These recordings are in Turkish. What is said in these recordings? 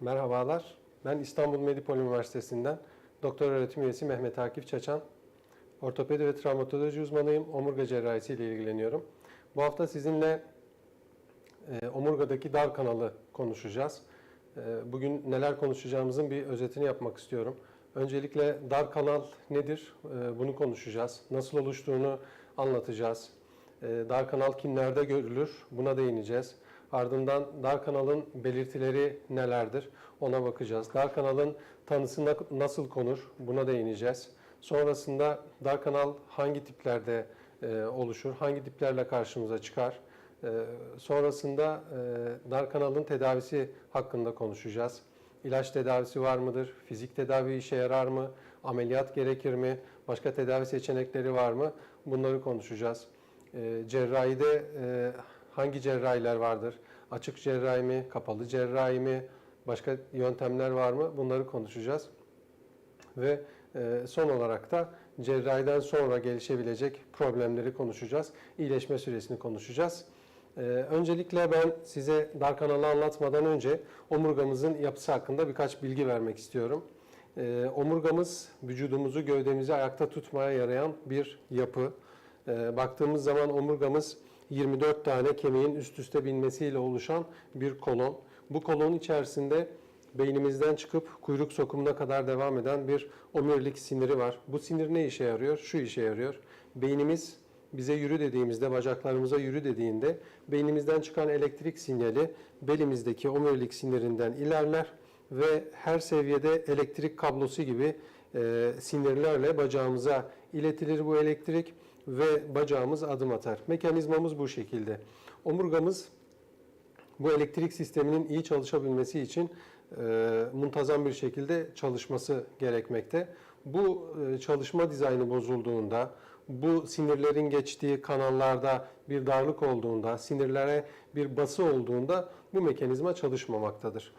Merhabalar. Ben İstanbul Medipol Üniversitesi'nden doktor öğretim üyesi Mehmet Akif Çaçan. Ortopedi ve travmatoloji uzmanıyım. Omurga cerrahisi ile ilgileniyorum. Bu hafta sizinle e, omurgadaki dar kanalı konuşacağız. E, bugün neler konuşacağımızın bir özetini yapmak istiyorum. Öncelikle dar kanal nedir? E, bunu konuşacağız. Nasıl oluştuğunu anlatacağız. E, dar kanal kimlerde görülür? Buna değineceğiz. Ardından dar kanalın belirtileri nelerdir? Ona bakacağız. Dar kanalın tanısı na- nasıl konur? Buna değineceğiz. Sonrasında dar kanal hangi tiplerde e, oluşur? Hangi tiplerle karşımıza çıkar? E, sonrasında e, dar kanalın tedavisi hakkında konuşacağız. İlaç tedavisi var mıdır? Fizik tedavi işe yarar mı? Ameliyat gerekir mi? Başka tedavi seçenekleri var mı? Bunları konuşacağız. Cerrahide hangi cerrahiler vardır? Açık cerrahi mi? Kapalı cerrahi mi? Başka yöntemler var mı? Bunları konuşacağız. Ve e, son olarak da cerrahiden sonra gelişebilecek problemleri konuşacağız. İyileşme süresini konuşacağız. E, Öncelikle ben size dar kanalı anlatmadan önce omurgamızın yapısı hakkında birkaç bilgi vermek istiyorum. E, Omurgamız vücudumuzu, gövdemizi ayakta tutmaya yarayan bir yapı. Baktığımız zaman omurgamız 24 tane kemiğin üst üste binmesiyle oluşan bir kolon. Bu kolon içerisinde beynimizden çıkıp kuyruk sokumuna kadar devam eden bir omurilik siniri var. Bu sinir ne işe yarıyor? Şu işe yarıyor. Beynimiz bize yürü dediğimizde, bacaklarımıza yürü dediğinde beynimizden çıkan elektrik sinyali belimizdeki omurilik sinirinden ilerler ve her seviyede elektrik kablosu gibi e, sinirlerle bacağımıza iletilir bu elektrik ve bacağımız adım atar. Mekanizmamız bu şekilde. Omurgamız bu elektrik sisteminin iyi çalışabilmesi için e, muntazam bir şekilde çalışması gerekmekte. Bu e, çalışma dizaynı bozulduğunda, bu sinirlerin geçtiği kanallarda bir darlık olduğunda, sinirlere bir bası olduğunda bu mekanizma çalışmamaktadır.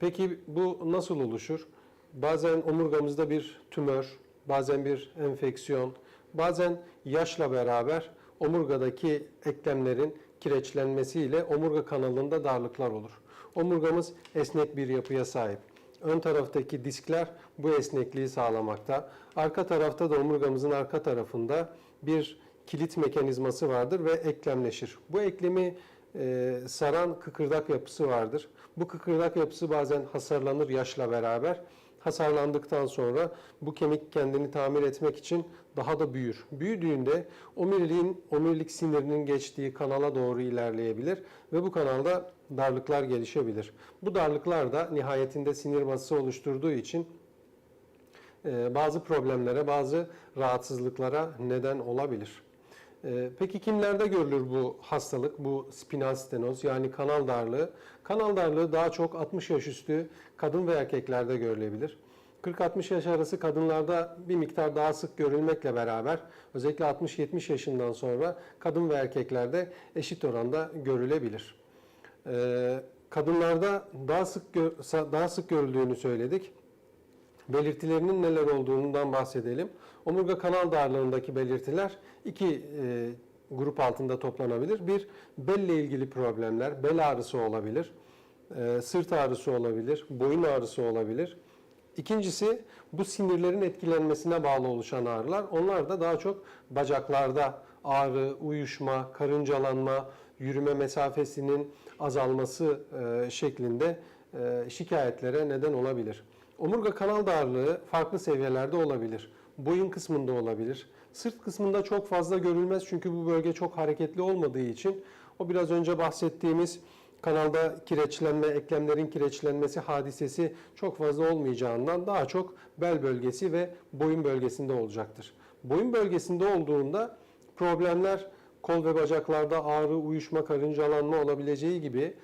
Peki bu nasıl oluşur? Bazen omurgamızda bir tümör, bazen bir enfeksiyon, bazen yaşla beraber omurgadaki eklemlerin kireçlenmesiyle omurga kanalında darlıklar olur. Omurgamız esnek bir yapıya sahip. Ön taraftaki diskler bu esnekliği sağlamakta. Arka tarafta da omurgamızın arka tarafında bir kilit mekanizması vardır ve eklemleşir. Bu eklemi e, saran kıkırdak yapısı vardır. Bu kıkırdak yapısı bazen hasarlanır yaşla beraber. Hasarlandıktan sonra bu kemik kendini tamir etmek için daha da büyür. Büyüdüğünde omuriliğin, omurilik sinirinin geçtiği kanala doğru ilerleyebilir ve bu kanalda darlıklar gelişebilir. Bu darlıklar da nihayetinde sinir bası oluşturduğu için e, bazı problemlere, bazı rahatsızlıklara neden olabilir. E, Peki kimlerde görülür bu hastalık, bu spinal stenoz yani kanal darlığı? Kanal darlığı daha çok 60 yaş üstü kadın ve erkeklerde görülebilir. 40-60 yaş arası kadınlarda bir miktar daha sık görülmekle beraber özellikle 60-70 yaşından sonra kadın ve erkeklerde eşit oranda görülebilir. E, Kadınlarda daha sık daha sık görüldüğünü söyledik belirtilerinin neler olduğundan bahsedelim. Omurga kanal darlığındaki belirtiler iki e, grup altında toplanabilir. Bir, belle ilgili problemler, bel ağrısı olabilir, e, sırt ağrısı olabilir, boyun ağrısı olabilir. İkincisi, bu sinirlerin etkilenmesine bağlı oluşan ağrılar. Onlar da daha çok bacaklarda ağrı, uyuşma, karıncalanma, yürüme mesafesinin azalması e, şeklinde e, şikayetlere neden olabilir. Omurga kanal darlığı farklı seviyelerde olabilir. Boyun kısmında olabilir. Sırt kısmında çok fazla görülmez çünkü bu bölge çok hareketli olmadığı için o biraz önce bahsettiğimiz kanalda kireçlenme, eklemlerin kireçlenmesi hadisesi çok fazla olmayacağından daha çok bel bölgesi ve boyun bölgesinde olacaktır. Boyun bölgesinde olduğunda problemler kol ve bacaklarda ağrı, uyuşma, karıncalanma olabileceği gibi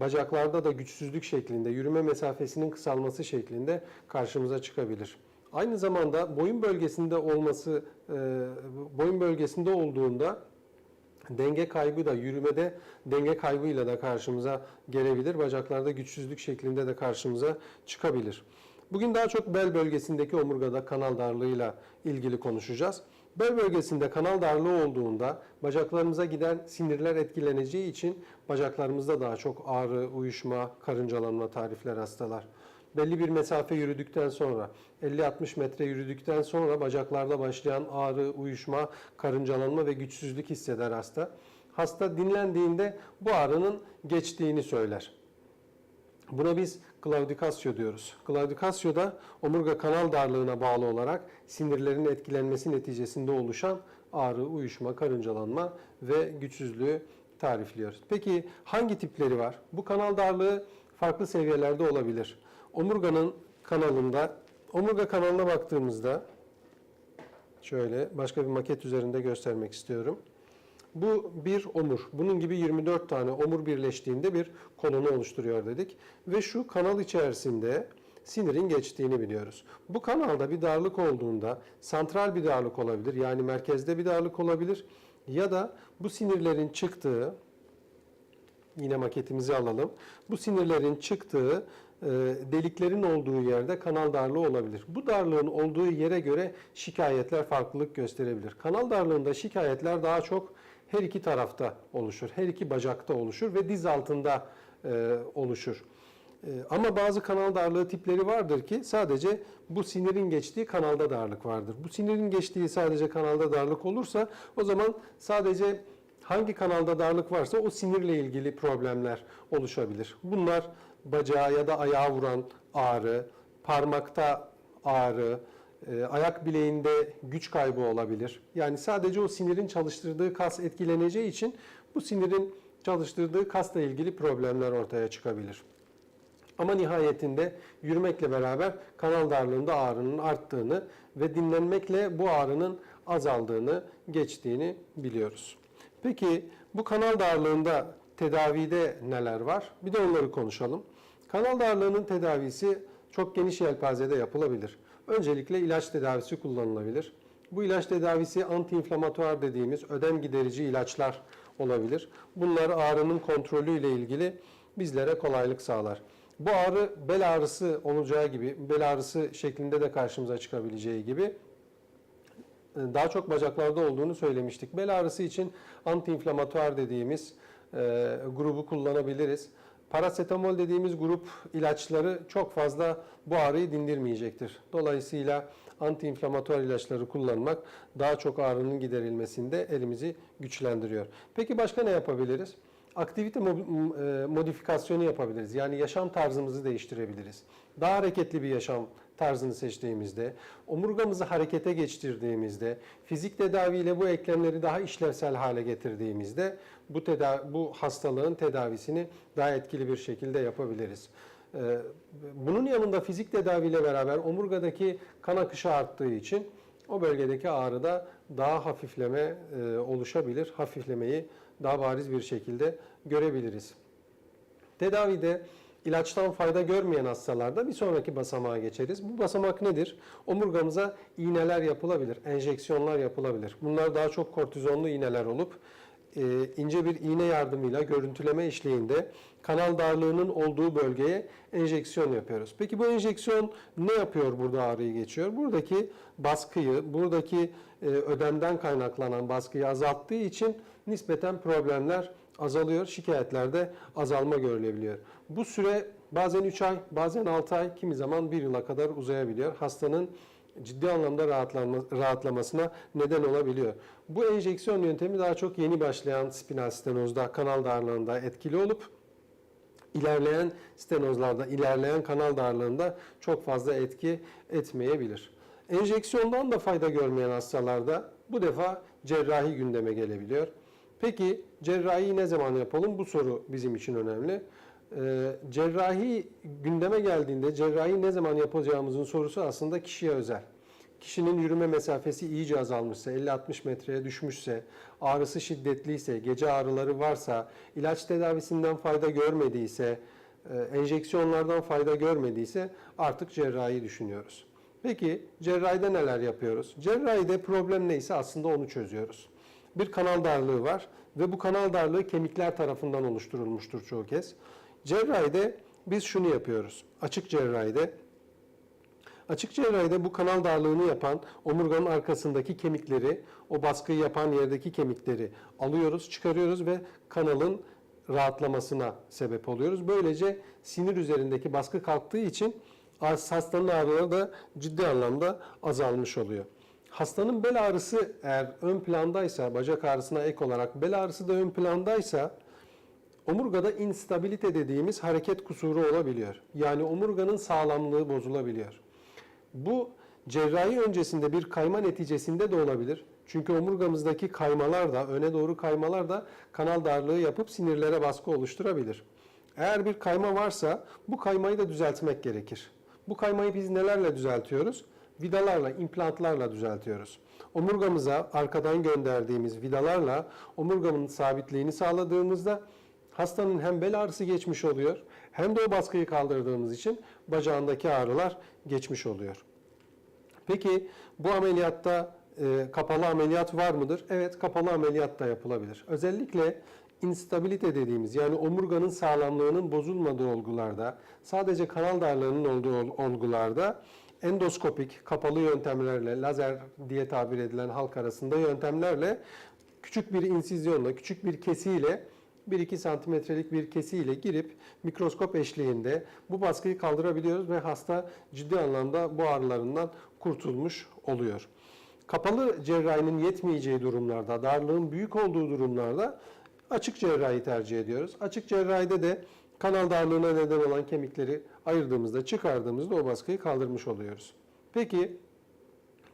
bacaklarda da güçsüzlük şeklinde, yürüme mesafesinin kısalması şeklinde karşımıza çıkabilir. Aynı zamanda boyun bölgesinde olması, e, boyun bölgesinde olduğunda denge kaybı da yürümede denge kaybıyla da karşımıza gelebilir. Bacaklarda güçsüzlük şeklinde de karşımıza çıkabilir. Bugün daha çok bel bölgesindeki omurgada kanal darlığıyla ilgili konuşacağız. Bel bölgesinde kanal darlığı olduğunda bacaklarımıza giden sinirler etkileneceği için bacaklarımızda daha çok ağrı, uyuşma, karıncalanma tarifler hastalar. Belli bir mesafe yürüdükten sonra, 50-60 metre yürüdükten sonra bacaklarda başlayan ağrı, uyuşma, karıncalanma ve güçsüzlük hisseder hasta. Hasta dinlendiğinde bu ağrının geçtiğini söyler. Buna biz klaudikasyo diyoruz. Klaudikasyo da omurga kanal darlığına bağlı olarak sinirlerin etkilenmesi neticesinde oluşan ağrı, uyuşma, karıncalanma ve güçsüzlüğü tarifliyor. Peki hangi tipleri var? Bu kanal darlığı farklı seviyelerde olabilir. Omurganın kanalında, omurga kanalına baktığımızda şöyle başka bir maket üzerinde göstermek istiyorum. Bu bir omur. Bunun gibi 24 tane omur birleştiğinde bir kolonu oluşturuyor dedik. Ve şu kanal içerisinde sinirin geçtiğini biliyoruz. Bu kanalda bir darlık olduğunda santral bir darlık olabilir. Yani merkezde bir darlık olabilir. Ya da bu sinirlerin çıktığı, yine maketimizi alalım. Bu sinirlerin çıktığı e, deliklerin olduğu yerde kanal darlığı olabilir. Bu darlığın olduğu yere göre şikayetler farklılık gösterebilir. Kanal darlığında şikayetler daha çok her iki tarafta oluşur. Her iki bacakta oluşur ve diz altında e, oluşur. E, ama bazı kanal darlığı tipleri vardır ki sadece bu sinirin geçtiği kanalda darlık vardır. Bu sinirin geçtiği sadece kanalda darlık olursa o zaman sadece hangi kanalda darlık varsa o sinirle ilgili problemler oluşabilir. Bunlar bacağa ya da ayağa vuran ağrı, parmakta ağrı, ayak bileğinde güç kaybı olabilir. Yani sadece o sinirin çalıştırdığı kas etkileneceği için bu sinirin çalıştırdığı kasla ilgili problemler ortaya çıkabilir. Ama nihayetinde yürümekle beraber kanal darlığında ağrının arttığını ve dinlenmekle bu ağrının azaldığını, geçtiğini biliyoruz. Peki bu kanal darlığında tedavide neler var? Bir de onları konuşalım. Kanal darlığının tedavisi çok geniş yelpazede yapılabilir. Öncelikle ilaç tedavisi kullanılabilir. Bu ilaç tedavisi antiinflamatuar dediğimiz ödem giderici ilaçlar olabilir. Bunlar ağrının kontrolü ile ilgili bizlere kolaylık sağlar. Bu ağrı bel ağrısı olacağı gibi, bel ağrısı şeklinde de karşımıza çıkabileceği gibi daha çok bacaklarda olduğunu söylemiştik. Bel ağrısı için antiinflamatuar dediğimiz e, grubu kullanabiliriz. Parasetamol dediğimiz grup ilaçları çok fazla bu ağrıyı dindirmeyecektir. Dolayısıyla antiinflamatuar ilaçları kullanmak daha çok ağrının giderilmesinde elimizi güçlendiriyor. Peki başka ne yapabiliriz? Aktivite e, modifikasyonu yapabiliriz. Yani yaşam tarzımızı değiştirebiliriz. Daha hareketli bir yaşam tarzını seçtiğimizde, omurgamızı harekete geçirdiğimizde, fizik tedaviyle bu eklemleri daha işlevsel hale getirdiğimizde bu tedavi, bu hastalığın tedavisini daha etkili bir şekilde yapabiliriz. Ee, Bunun yanında fizik tedaviyle beraber omurgadaki kan akışı arttığı için o bölgedeki ağrıda daha hafifleme e, oluşabilir. Hafiflemeyi daha bariz bir şekilde görebiliriz. Tedavide ilaçtan fayda görmeyen hastalarda bir sonraki basamağa geçeriz. Bu basamak nedir? Omurgamıza iğneler yapılabilir, enjeksiyonlar yapılabilir. Bunlar daha çok kortizonlu iğneler olup e, ince bir iğne yardımıyla görüntüleme işleyinde kanal darlığının olduğu bölgeye enjeksiyon yapıyoruz. Peki bu enjeksiyon ne yapıyor burada ağrıyı geçiyor? Buradaki baskıyı, buradaki e, ödemden kaynaklanan baskıyı azalttığı için nispeten problemler azalıyor. Şikayetlerde azalma görülebiliyor. Bu süre bazen 3 ay, bazen 6 ay, kimi zaman 1 yıla kadar uzayabiliyor. Hastanın ciddi anlamda rahatlamasına neden olabiliyor. Bu enjeksiyon yöntemi daha çok yeni başlayan spinal stenozda, kanal darlığında etkili olup ilerleyen stenozlarda, ilerleyen kanal darlığında çok fazla etki etmeyebilir. Enjeksiyondan da fayda görmeyen hastalarda bu defa cerrahi gündeme gelebiliyor. Peki cerrahi ne zaman yapalım? Bu soru bizim için önemli. Ee, cerrahi gündeme geldiğinde cerrahi ne zaman yapacağımızın sorusu aslında kişiye özel. Kişinin yürüme mesafesi iyice azalmışsa, 50-60 metreye düşmüşse, ağrısı şiddetliyse, gece ağrıları varsa, ilaç tedavisinden fayda görmediyse, e, enjeksiyonlardan fayda görmediyse artık cerrahi düşünüyoruz. Peki cerrahide neler yapıyoruz? Cerrahide problem neyse aslında onu çözüyoruz. Bir kanal darlığı var ve bu kanal darlığı kemikler tarafından oluşturulmuştur çoğu kez. Cerrahide biz şunu yapıyoruz. Açık cerrahide Açık cerrahide bu kanal darlığını yapan omurganın arkasındaki kemikleri, o baskıyı yapan yerdeki kemikleri alıyoruz, çıkarıyoruz ve kanalın rahatlamasına sebep oluyoruz. Böylece sinir üzerindeki baskı kalktığı için hastanın ağrıları da ciddi anlamda azalmış oluyor. Hastanın bel ağrısı eğer ön plandaysa, bacak ağrısına ek olarak bel ağrısı da ön plandaysa omurgada instabilite dediğimiz hareket kusuru olabiliyor. Yani omurganın sağlamlığı bozulabiliyor. Bu cerrahi öncesinde bir kayma neticesinde de olabilir. Çünkü omurgamızdaki kaymalar da, öne doğru kaymalar da kanal darlığı yapıp sinirlere baskı oluşturabilir. Eğer bir kayma varsa bu kaymayı da düzeltmek gerekir. Bu kaymayı biz nelerle düzeltiyoruz? Vidalarla, implantlarla düzeltiyoruz. Omurgamıza arkadan gönderdiğimiz vidalarla omurgamın sabitliğini sağladığımızda hastanın hem bel ağrısı geçmiş oluyor hem de o baskıyı kaldırdığımız için bacağındaki ağrılar geçmiş oluyor. Peki bu ameliyatta e, kapalı ameliyat var mıdır? Evet kapalı ameliyat da yapılabilir. Özellikle instabilite dediğimiz yani omurganın sağlamlığının bozulmadığı olgularda sadece kanal darlığının olduğu ol- olgularda endoskopik kapalı yöntemlerle lazer diye tabir edilen halk arasında yöntemlerle küçük bir insizyonla küçük bir kesiyle 1-2 santimetrelik bir kesiyle girip mikroskop eşliğinde bu baskıyı kaldırabiliyoruz ve hasta ciddi anlamda bu ağrılarından kurtulmuş oluyor. Kapalı cerrahinin yetmeyeceği durumlarda, darlığın büyük olduğu durumlarda açık cerrahi tercih ediyoruz. Açık cerrahide de kanal darlığına neden olan kemikleri ayırdığımızda, çıkardığımızda o baskıyı kaldırmış oluyoruz. Peki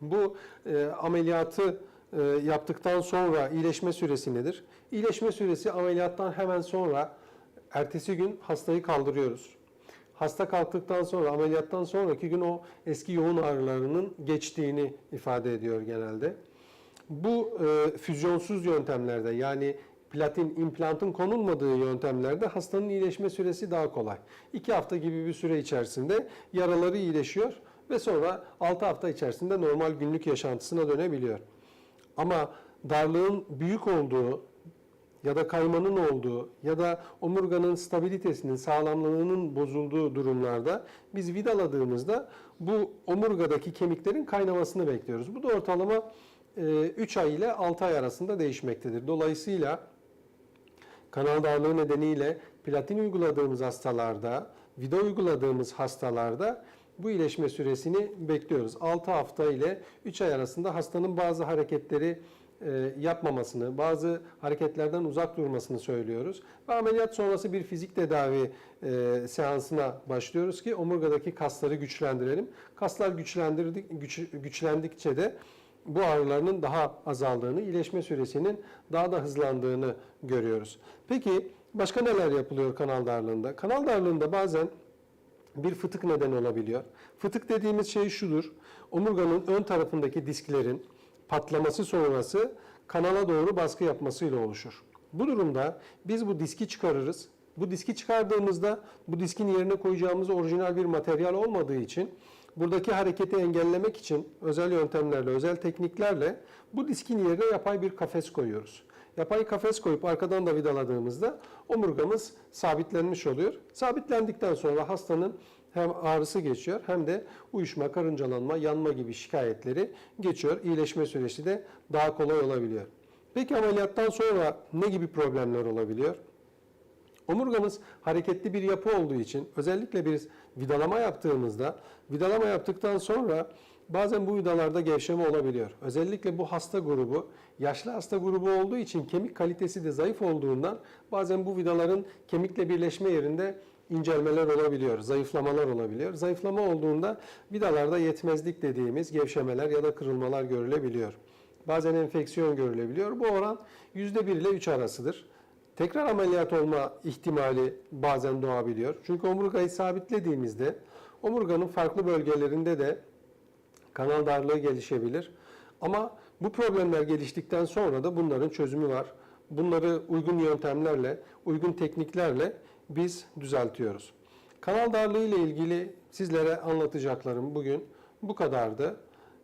bu e, ameliyatı e, yaptıktan sonra iyileşme süresi nedir? İyileşme süresi ameliyattan hemen sonra ertesi gün hastayı kaldırıyoruz. Hasta kalktıktan sonra ameliyattan sonraki gün o eski yoğun ağrılarının geçtiğini ifade ediyor genelde. Bu e, füzyonsuz yöntemlerde yani platin implantın konulmadığı yöntemlerde hastanın iyileşme süresi daha kolay. 2 hafta gibi bir süre içerisinde yaraları iyileşiyor ve sonra 6 hafta içerisinde normal günlük yaşantısına dönebiliyor. Ama darlığın büyük olduğu ya da kaymanın olduğu ya da omurganın stabilitesinin, sağlamlığının bozulduğu durumlarda biz vidaladığımızda bu omurgadaki kemiklerin kaynamasını bekliyoruz. Bu da ortalama 3 ay ile 6 ay arasında değişmektedir. Dolayısıyla kanal darlığı nedeniyle platin uyguladığımız hastalarda, vida uyguladığımız hastalarda bu iyileşme süresini bekliyoruz. 6 hafta ile 3 ay arasında hastanın bazı hareketleri e, yapmamasını, bazı hareketlerden uzak durmasını söylüyoruz. Ve ameliyat sonrası bir fizik tedavi e, seansına başlıyoruz ki omurgadaki kasları güçlendirelim. Kaslar güçlendirdik, güç, güçlendikçe de bu ağrılarının daha azaldığını, iyileşme süresinin daha da hızlandığını görüyoruz. Peki başka neler yapılıyor kanal darlığında? Kanal darlığında bazen bir fıtık neden olabiliyor. Fıtık dediğimiz şey şudur. Omurganın ön tarafındaki disklerin patlaması sonrası kanala doğru baskı yapmasıyla oluşur. Bu durumda biz bu diski çıkarırız. Bu diski çıkardığımızda bu diskin yerine koyacağımız orijinal bir materyal olmadığı için buradaki hareketi engellemek için özel yöntemlerle, özel tekniklerle bu diskin yerine yapay bir kafes koyuyoruz. Yapay kafes koyup arkadan da vidaladığımızda omurgamız sabitlenmiş oluyor. Sabitlendikten sonra hastanın hem ağrısı geçiyor hem de uyuşma, karıncalanma, yanma gibi şikayetleri geçiyor. İyileşme süresi de daha kolay olabiliyor. Peki ameliyattan sonra ne gibi problemler olabiliyor? Omurgamız hareketli bir yapı olduğu için özellikle bir vidalama yaptığımızda vidalama yaptıktan sonra bazen bu vidalarda gevşeme olabiliyor. Özellikle bu hasta grubu yaşlı hasta grubu olduğu için kemik kalitesi de zayıf olduğundan bazen bu vidaların kemikle birleşme yerinde incelmeler olabiliyor, zayıflamalar olabiliyor. Zayıflama olduğunda vidalarda yetmezlik dediğimiz gevşemeler ya da kırılmalar görülebiliyor. Bazen enfeksiyon görülebiliyor. Bu oran %1 ile 3 arasıdır. Tekrar ameliyat olma ihtimali bazen doğabiliyor. Çünkü omurgayı sabitlediğimizde omurganın farklı bölgelerinde de kanal darlığı gelişebilir. Ama bu problemler geliştikten sonra da bunların çözümü var. Bunları uygun yöntemlerle, uygun tekniklerle biz düzeltiyoruz. Kanal darlığı ile ilgili sizlere anlatacaklarım bugün bu kadardı.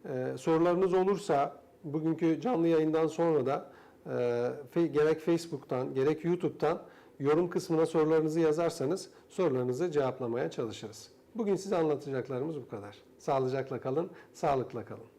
Ee, sorularınız olursa bugünkü canlı yayından sonra da e, gerek Facebook'tan gerek YouTube'dan yorum kısmına sorularınızı yazarsanız sorularınızı cevaplamaya çalışırız. Bugün size anlatacaklarımız bu kadar. Sağlıcakla kalın, sağlıkla kalın.